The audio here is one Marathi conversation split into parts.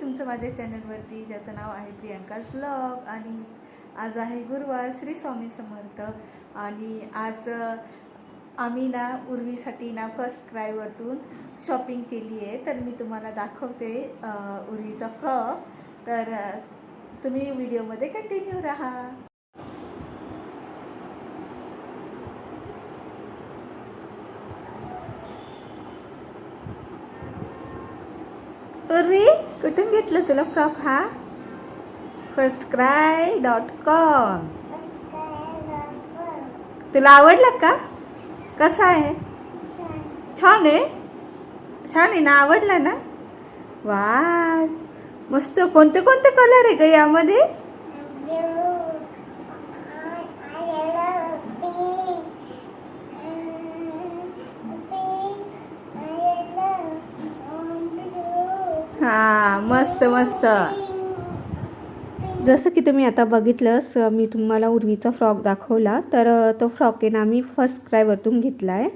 तुमचं माझ्या चॅनलवरती ज्याचं नाव आहे प्रियांकाज व्लॉग आणि आज आहे गुरुवार श्री स्वामी समर्थ. आणि आज आम्ही ना उर्वीसाठी ना फर्स्ट क्रायवरतून शॉपिंग केली आहे. तर मी तुम्हाला दाखवते उर्वीचा फ्रॉक तर तुम्ही व्हिडिओमध्ये कंटिन्यू राहा. उर्वी? कुठून घेतलं तुला फ्रॉक हा फर्स्ट क्राय डॉट कॉम तुला आवडला का कसा आहे छान आहे छान आहे ना आवडला ना वा मस्त कोणते कोणते कलर आहे का यामध्ये हा मस्त मस्त. जसं की तुम्ही आता बघितलंच मी तुम्हाला उर्वीचा फ्रॉक दाखवला तर तो फ्रॉक आहे ना मी फर्स्ट क्रायवरतून घेतला आहे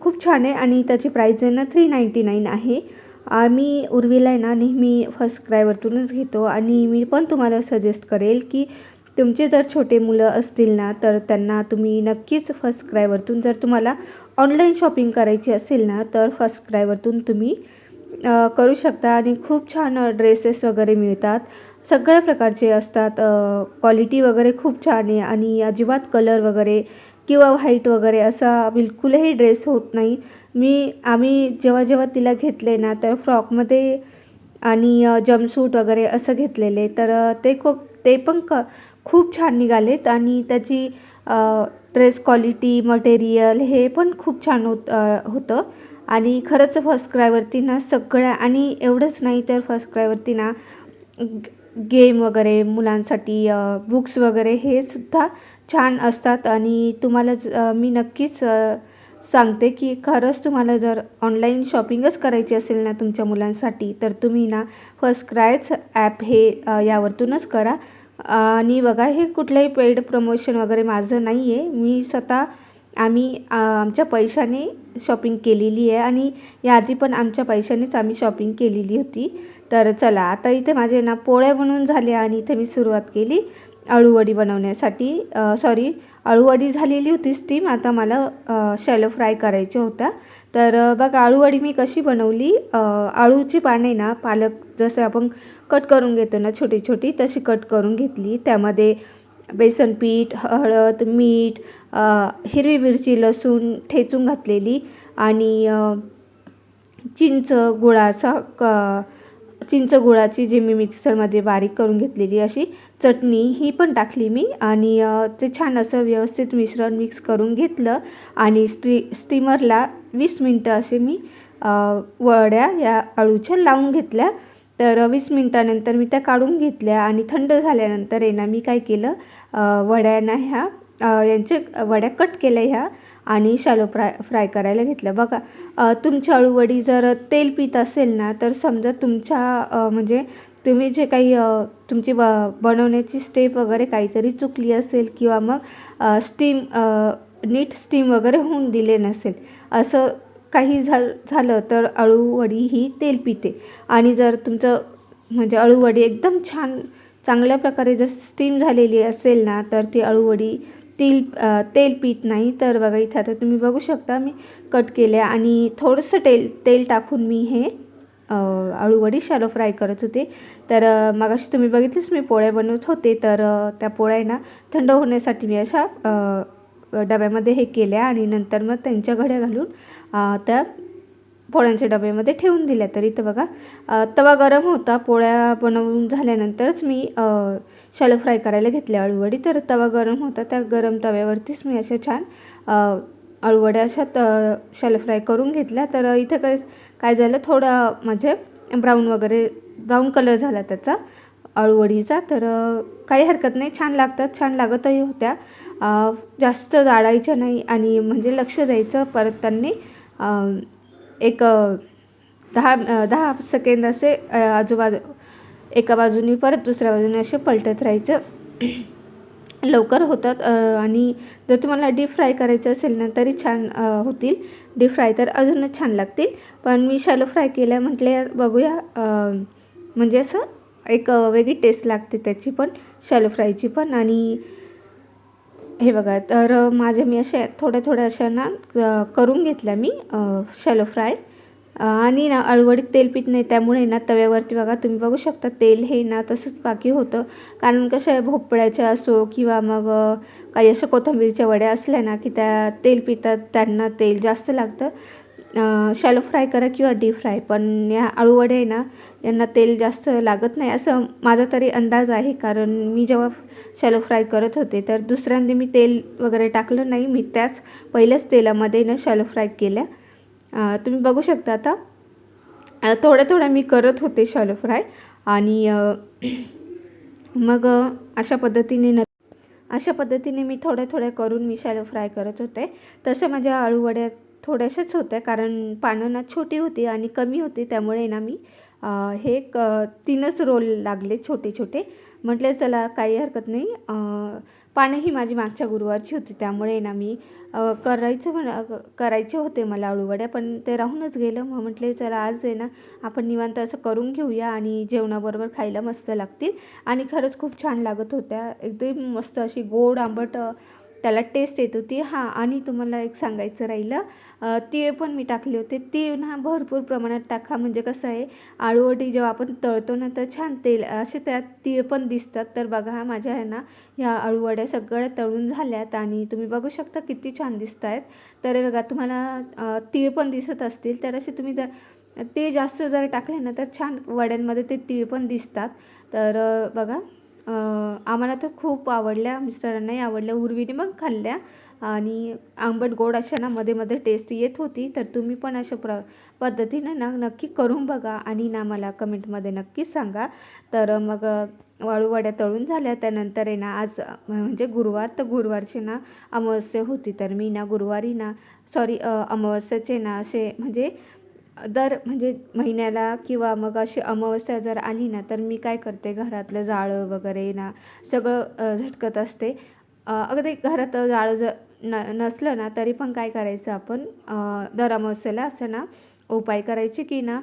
खूप छान आहे आणि त्याची प्राईज आहे ना थ्री नाईंटी नाईन आहे. आम्ही उर्वीला आहे ना नेहमी फर्स्ट क्रायवरतूनच घेतो आणि मी पण तुम्हाला सजेस्ट करेल की तुमचे जर छोटे मुलं असतील ना तर त्यांना तुम्ही नक्कीच फर्स्ट क्रायवरतून जर तुम्हाला ऑनलाईन शॉपिंग करायची असेल ना तर फर्स्ट क्रायवरतून तुम्ही करू शकता आणि खूप छान ड्रेसेस वगैरे मिळतात. सगळ्या प्रकारचे असतात. क्वालिटी वगैरे खूप छान आहे आणि अजिबात कलर वगैरे किंवा व्हाईट वगैरे असा बिलकुलही ड्रेस होत नाही. मी आम्ही जेव्हा जेव्हा तिला घेतले ना तर फ्रॉकमध्ये आणि जमसूट वगैरे असं घेतलेले. तर ते खूप ते पण क खूप छान निघालेत आणि त्याची ड्रेस क्वालिटी मटेरियल हे पण खूप छान होत होतं. आणि खरंच फर्स्ट क्रायवरती ना सगळ्या आणि एवढंच नाही तर फर्स्ट क्रायवरती ना गेम वगैरे मुलांसाठी बुक्स वगैरे हे सुद्धा छान असतात. आणि तुम्हाला मी नक्कीच सांगते की खरंच तुम्हाला जर ऑनलाईन शॉपिंगच करायची असेल ना तुमच्या मुलांसाठी तर तुम्ही ना फर्स्ट क्रायच ॲप हे यावरतूनच करा. आणि बघा हे कुठलंही पेड प्रमोशन वगैरे माझं नाही आहे मी स्वतः आम्ही आमच्या पैशाने शॉपिंग केलेली आहे आणि याआधी पण आमच्या पैशानेच आम्ही शॉपिंग केलेली होती. तर चला आता इथे माझे ना पोळ्या बनवून झाल्या आणि इथे मी सुरुवात केली अळूवडी बनवण्यासाठी. सॉरी अळूवडी झालेली होती स्टीम आता मला शॅलो फ्राय करायच्या होता तर बघा अळूवडी मी कशी बनवली? अळूची पाने ना पालक जसं आपण कट करून घेतो ना छोटी छोटी तशी कट करून घेतली. त्यामध्ये बेसन पीठ हळद मीठ हिरवी मिरची लसूण ठेचून घातलेली आणि चिंच गुळाचा क चिंच गुळाची जी मी मिक्सरमध्ये बारीक करून घेतलेली अशी चटणी ही पण टाकली मी आणि ते छान असं व्यवस्थित मिश्रण मिक्स करून घेतलं आणि स्टी स्टीमरला वीस मिनटं असे मी वड्या या अळूच्या लावून घेतल्या. तर वीस मिनटानंतर मी त्या काढून घेतल्या आणि थंड झाल्यानंतर आहे ना मी काय केलं वड्यांना ह्या यांचे वड्या कट केल्या ह्या आणि शालो फ्राय फ्राय करायला घेतलं बघा तुमच्या तुमची अळूवडी जर तेल पित असेल ना तर समजा तुमच्या म्हणजे तुम्ही जे काही तुमची ब बनवण्याची स्टेप वगैरे काहीतरी चुकली असेल किंवा मग स्टीम नीट स्टीम वगैरे होऊन दिले नसेल असं काही झाल झालं तर अळूवडी ही तेल पिते. आणि जर तुमचं म्हणजे अळूवडी एकदम छान चांगल्या प्रकारे जर स्टीम झालेली असेल ना तर ती अळूवडी तेल तेल पित नाही. तर बघा इथं आता तुम्ही बघू शकता मी कट केल्या आणि थोडंसं तेल तेल टाकून मी हे अळूवडी शॅलो फ्राय करत होते. तर मगाशी तुम्ही बघितलीच मी पोळ्या बनवत होते. तर त्या पोळ्यांना थंड होण्यासाठी मी अशा डब्यामध्ये हे केल्या आणि नंतर मग त्यांच्या घड्या घालून त्या पोळ्यांच्या डब्यामध्ये ठेवून दिल्या. तर इथं बघा तवा गरम होता. पोळ्या बनवून झाल्यानंतरच मी अ, शॅलो फ्राय करायला घेतल्या अळूवडी तर तवा गरम होता. त्या गरम तव्यावरतीच मी अशा छान अळूवड्या अशा त शॅलो फ्राय करून घेतल्या. तर इथं काय काय झालं थोडं म्हणजे ब्राऊन वगैरे ब्राऊन कलर झाला त्याचा अळूवडीचा तर काही हरकत नाही. छान लागतात. छान लागतही होत्या. जास्त जाळायच्या नाही आणि म्हणजे लक्ष द्यायचं परत त्यांनी. एक दहा दहा सेकंद असे आजूबाजू एका बाजूने परत दुसऱ्या बाजूने असे पलटत राहायचं. लवकर होतात आणि जर तुम्हाला डीप फ्राय करायचं असेल ना तरी छान होतील. डीप फ्राय तर अजूनच छान लागतील. पण मी शॅलो फ्राय केल्या म्हटले बघूया म्हणजे असं एक वेगळी टेस्ट लागते त्याची पण शॅलो फ्रायची पण. आणि हे बघा तर माझे मी असे थोड्या थोड्या अशा ना करून घेतल्या मी शॅलो फ्राय आणि ना अळवडीत तेल पित नाही त्यामुळे ना तव्यावरती बघा तुम्ही बघू शकता तेल हे ना तसंच बाकी होतं. कारण कसं आहे भोपळ्याच्या असो किंवा मग काही अशा कोथंबीरच्या वड्या असल्या ना की त्या तेल पितात त्यांना तेल जास्त लागतं. शॅलो फ्राय करा किंवा डीप फ्राय पण या आळूवडे आहे ना यांना तेल जास्त लागत नाही. असं माझा तरी अंदाज आहे कारण मी जेव्हा शॅलो फ्राय करत होते तर दुसऱ्यांदा मी तेल वगैरे टाकलं नाही. मी त्याच पहिल्याच तेलामध्ये ना शॅलो फ्राय केल्या. तुम्ही बघू शकता आता. थोड्या थोड्या मी करत होते शॅलो फ्राय आणि मग अशा पद्धतीने न अशा पद्धतीने मी थोड्या थोड्या करून मी शॅलो फ्राय करत होते. तसं माझ्या आळूवड्या थोड्याशाच होत्या कारण पानं ना छोटी होती आणि कमी होती त्यामुळे ना मी हे क तीनच रोल लागले छोटे छोटे. म्हटले चला काही हरकत नाही. पानं ही माझी मागच्या गुरुवारची होती त्यामुळे ना मी करायचं म्हण करायचे होते मला अळूवड्या पण ते राहूनच गेलं. मग म्हटले चला आज आहे ना आपण निवांत असं करून घेऊया आणि जेवणाबरोबर खायला मस्त लागतील. आणि खरंच खूप छान लागत होत्या. एकदम मस्त अशी गोड आंबट त्याला टेस्ट येत होती. हां आणि तुम्हाला एक सांगायचं राहिलं तीळ पण मी टाकले होते. तीळ ना भरपूर प्रमाणात टाका. म्हणजे कसं आहे आळूवडी जेव्हा आपण तळतो ना तर छान तेल असे त्यात तीळ पण दिसतात. तर बघा हा माझ्या आहे ना ह्या अळूवड्या सगळ्या तळून झाल्यात आणि तुम्ही बघू शकता किती छान दिसत आहेत तर बघा तुम्हाला तीळ पण दिसत असतील. तर असे तुम्ही जर ते जास्त जर टाकले ना तर छान वड्यांमध्ये ते तीळ पण दिसतात. तर बघा. आम्हाला तर खूप आवडल्या मिस्टरांनाही आवडल्या उर्वीने मग खाल्ल्या. आणि आंबट गोड अशा ना मध्ये मध्ये टेस्ट येत होती. तर तुम्ही पण अशा प्र पद्धतीने ना नक्की करून बघा आणि ना मला कमेंटमध्ये नक्की सांगा. तर मग वाळूवड्या तळून झाल्या. त्यानंतर आहे ना आज म्हणजे गुरुवार तर गुरुवारची ना अमावस्या होती. तर मी ना गुरुवारी ना सॉरी अमावस्याचे ना असे म्हणजे दर म्हणजे महिन्याला किंवा मग अशी अमावस्या जर आली ना तर मी काय करते? घरातलं जाळं वगैरे ना सगळं झटकत असते. अगदी घरात जाळं जर न नसलं ना तरी पण काय करायचं आपण? दर अमावस्येला असं ना उपाय करायचे की ना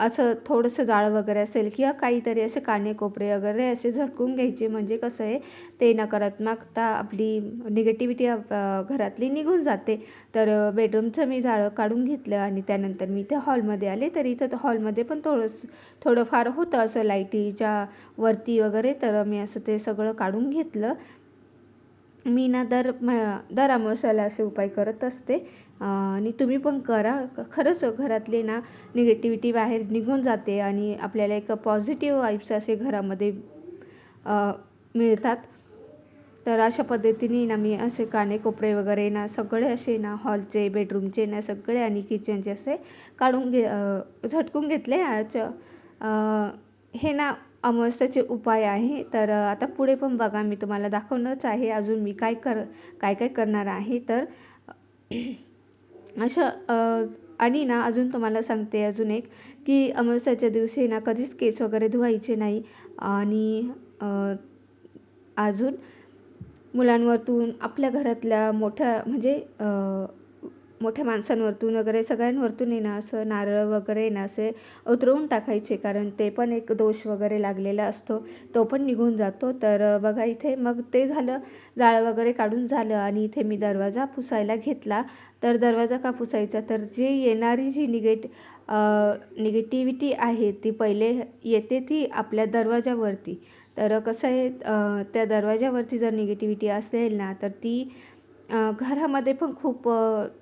असं थोडंसं जाळं वगैरे असेल किंवा काहीतरी असे काने कोपरे वगैरे असे झटकून घ्यायचे. म्हणजे कसं आहे ते नकारात्मकता आपली निगेटिव्हिटी घरातली निघून जाते. तर बेडरूमचं मी जाळं काढून घेतलं आणि त्यानंतर मी ते हॉलमध्ये आले. तर इथं हॉलमध्ये पण थोडंसं थोडंफार होतं असं लाईटीच्या वरती वगैरे. तर मी असं ते सगळं काढून घेतलं. मी ना दर म दर अमावस्याला असे उपाय करत असते. आणि तुम्ही पण करा. खरंच घरातले ना निगेटिव्हिटी बाहेर निघून जाते आणि आपल्याला एक पॉझिटिव्ह वाईब्स असे घरामध्ये मिळतात. तर अशा पद्धतीने ना मी असे काने कोपरे वगैरे ना सगळे असे ना हॉलचे बेडरूमचे ना सगळे आणि किचनचे असे काढून घे झटकून घेतले. आज, हे ना अमावस्याचे उपाय आहे. तर आता पुढे पण बघा मी तुम्हाला दाखवणारच आहे. अजून मी काय कर काय काय करणार आहे. तर अशा आणि ना अजून तुम्हाला सांगते अजून एक की अमावस्याच्या दिवशी ना कधीच केस वगैरे धुवायचे नाही. आणि अजून मुलांवरतून आपल्या घरातल्या मोठ्या म्हणजे मोठ्या माणसांवरतून वगैरे सगळ्यांवरतून येणं असं नारळ वगैरे येणं असे उतरवून टाकायचे. कारण ते पण एक दोष वगैरे लागलेला असतो. तो पण निघून जातो. तर बघा इथे मग ते झालं. जाळं वगैरे काढून झालं आणि इथे मी दरवाजा पुसायला घेतला. तर दरवाजा का पुसायचा? तर जे येणारी जी निगेट निगेटिव्हिटी आहे ती पहिले येते ती आपल्या दरवाजावरती. तर कसं आहे त्या दरवाजावरती जर निगेटिव्हिटी असेल ना तर ती घरामध्ये पण खूप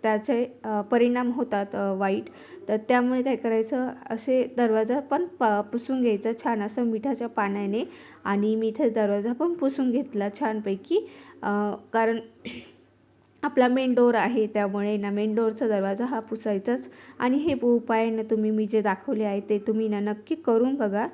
त्याचे परिणाम होतात वाईट. तर त्यामुळे काय करायचं असे दरवाजा पण प पुसून घ्यायचा छान असं मिठाच्या पाण्याने. आणि मी इथे दरवाजा पण पुसून घेतला छानपैकी कारण आपला मेन डोर आहे त्यामुळे ना मेन डोरचा दरवाजा हा पुसायचाच. आणि हे उपाय ना तुम्ही मी जे दाखवले आहे ते तुम्ही ना नक्की करून बघा.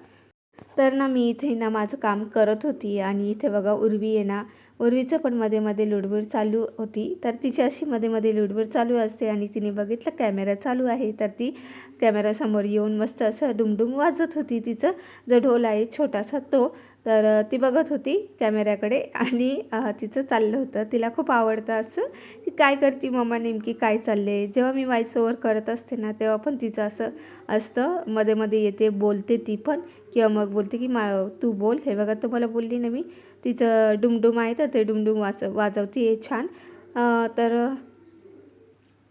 तर ना मी इथे ना माझं काम करत होती. आणि इथे बघा उर्वी आहे ना उर्वीचं पण मध्ये मध्ये लुडबुड चालू होती. तर तिची अशी मध्ये मध्ये लुडबुड चालू असते आणि तिने बघितलं कॅमेरा चालू आहे. तर ती कॅमेरासमोर येऊन मस्त असं डुमडुम वाजत होती तिचं. जो ढोल आहे छोटासा तो. तर ती बघत होती कॅमेऱ्याकडे आणि तिचं चाललं होतं. तिला खूप आवडतं असं की काय करते मम्मा नेमकी काय चालले जेव्हा मी व्हॉइस ओव्हर करत असते ना तेव्हा पण तिचं असं असतं. मध्ये मध्ये येते बोलते ती पण. किंवा मग बोलते की मा तू बोल. हे बघा तुम्हाला बोलली ना मी तिचं डुमडुम आहे तर ते डुमडुम वाज वाजवते आहे छान. तर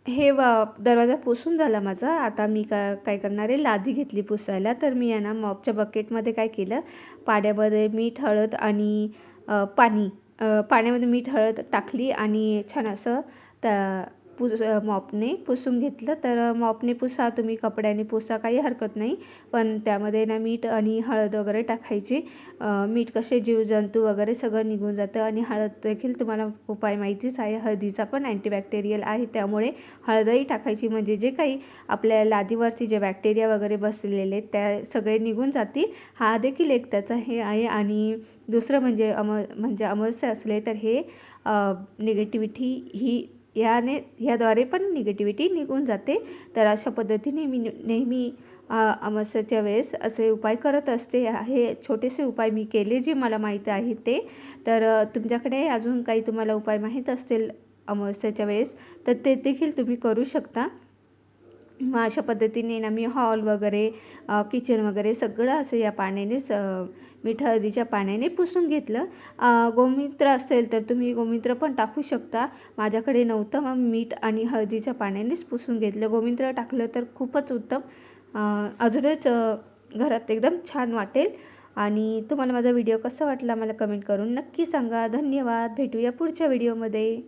हे वा दरवाजा पुसून झाला माझा. आता मी का काय करणार आहे? लादी घेतली पुसायला. तर मी आहे ना मॉपच्या बकेटमध्ये काय केलं? पाण्यामध्ये मीठ हळद आणि पाणी पाण्यामध्ये मीठ हळद टाकली आणि छान असं त्या पुस मॉपने पुसून घेतलं. तर मॉपने पुसा तुम्ही कपड्याने पुसा काही हरकत नाही. पण त्यामध्ये ना मीठ आणि हळद वगैरे टाकायची. मीठ कसे जीवजंतू वगैरे सगळं निघून जातं आणि हळद देखील तुम्हाला उपाय माहितीच आहे. हळदीचा पण अँटीबॅक्टेरियल आहे. त्यामुळे हळदही टाकायची. म्हणजे जे काही आपल्या लादीवरती जे बॅक्टेरिया वगैरे बसलेले आहेत त्या सगळे निघून जातील. हा देखील एक त्याचा हे आहे. आणि दुसरं म्हणजे अम म्हणजे अमरसे असले तर हे निगेटिव्हिटी ही याने ह्याद्वारे पण निगेटिव्हिटी निघून जाते. तर अशा पद्धतीने मी नेहमी अ, वेळेस असे उपाय करत असते. हे छोटेसे उपाय मी केले जे मला माहीत आहे ते. तर तुमच्याकडे अजून काही तुम्हाला उपाय माहीत असतील अमावस्याच्या वेळेस तर ते देखील तुम्ही करू शकता. मग अशा पद्धतीने ना मी हॉल वगैरे किचन वगैरे सगळं असं या पाण्यानेच स मीठ हळदीच्या पाण्याने पुसून घेतलं. गोमित्र गोमूत्र असेल तर तुम्ही गोमूत्र पण टाकू शकता. माझ्याकडे नव्हतं मग मीठ आणि हळदीच्या पाण्यानेच पुसून घेतलं. गोमूत्र टाकलं तर खूपच उत्तम. अजूनच घरात एकदम छान वाटेल. आणि तुम्हाला माझा व्हिडिओ कसा वाटला मला कमेंट करून नक्की सांगा. धन्यवाद. भेटूया पुढच्या व्हिडिओमध्ये.